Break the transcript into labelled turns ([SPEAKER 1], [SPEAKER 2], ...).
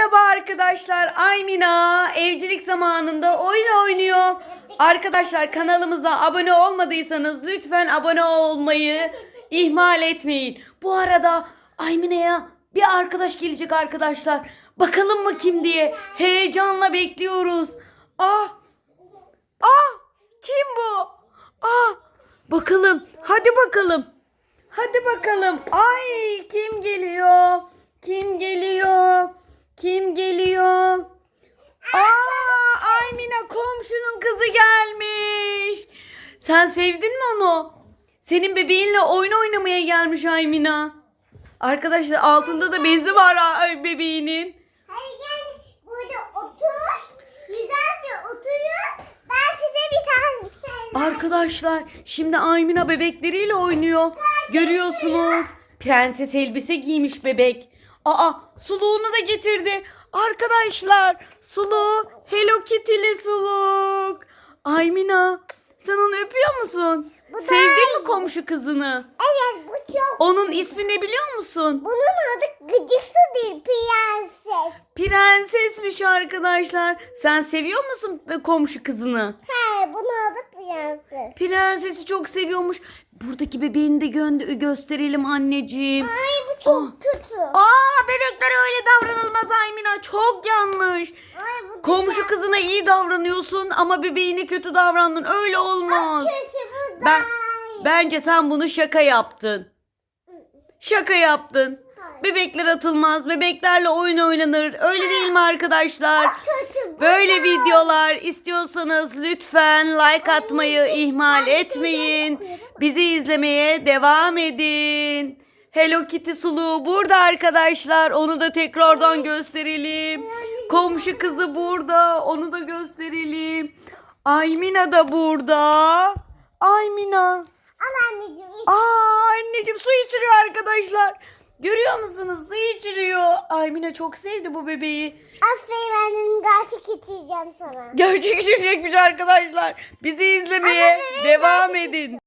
[SPEAKER 1] Merhaba arkadaşlar. Aymina evcilik zamanında oyun oynuyor. Arkadaşlar kanalımıza abone olmadıysanız lütfen abone olmayı ihmal etmeyin. Bu arada Aymina'ya bir arkadaş gelecek arkadaşlar. Bakalım mı kim diye heyecanla bekliyoruz. Ah! Ah! Kim bu? Ah! Bakalım. Hadi bakalım. Hadi bakalım. Ay kim Sen sevdin mi onu? Senin bebeğinle oyun oynamaya gelmiş Aymina. Arkadaşlar altında da bezi var ay, bebeğinin.
[SPEAKER 2] Hadi gel burada otur. Güzelce oturun. Ben size bir tane şey
[SPEAKER 1] Arkadaşlar şimdi Aymina bebekleriyle oynuyor. Görüyorsunuz. Prenses elbise giymiş bebek. Aa suluğunu da getirdi. Arkadaşlar suluğu Hello Kitty'li suluk. Aymina sen öpüyor musun?
[SPEAKER 2] Bu da
[SPEAKER 1] Sevdin mi komşu kızını?
[SPEAKER 2] Evet bu çok.
[SPEAKER 1] Onun ismi ne biliyor musun?
[SPEAKER 2] Bunun adı gıcık su değil prenses.
[SPEAKER 1] Prensesmiş arkadaşlar. Sen seviyor musun komşu kızını?
[SPEAKER 2] He bunun adı prenses.
[SPEAKER 1] Prensesi çok seviyormuş. Buradaki bebeğini de gö- gösterelim anneciğim.
[SPEAKER 2] Ay bu çok
[SPEAKER 1] Ah.
[SPEAKER 2] kötü.
[SPEAKER 1] Aa bebeklere öyle davranılmaz Aymina. Çok yanlış. Komşu kızına iyi davranıyorsun ama bebeğine kötü davrandın. Öyle olmaz.
[SPEAKER 2] kötü bu da.
[SPEAKER 1] Ben bence sen bunu şaka yaptın. Şaka yaptın. Bebekler atılmaz. Bebeklerle oyun oynanır. Öyle değil mi arkadaşlar?
[SPEAKER 2] kötü bu
[SPEAKER 1] Böyle videolar istiyorsanız lütfen like atmayı ihmal
[SPEAKER 2] ben
[SPEAKER 1] etmeyin. Bizi izlemeye devam edin. Hello Kitty suluğu burada arkadaşlar. Onu da tekrardan gösterelim. Komşu kızı burada. Onu da gösterelim. Aymina da burada. Aymina.
[SPEAKER 2] Al anneciğim.
[SPEAKER 1] Aa anneciğim su içiriyor arkadaşlar. Görüyor musunuz? Su içiriyor. Aymina çok sevdi bu bebeği.
[SPEAKER 2] Aferin annem gerçek içeceğim sana.
[SPEAKER 1] Gerçek içecekmiş arkadaşlar. Bizi izlemeye devam edin.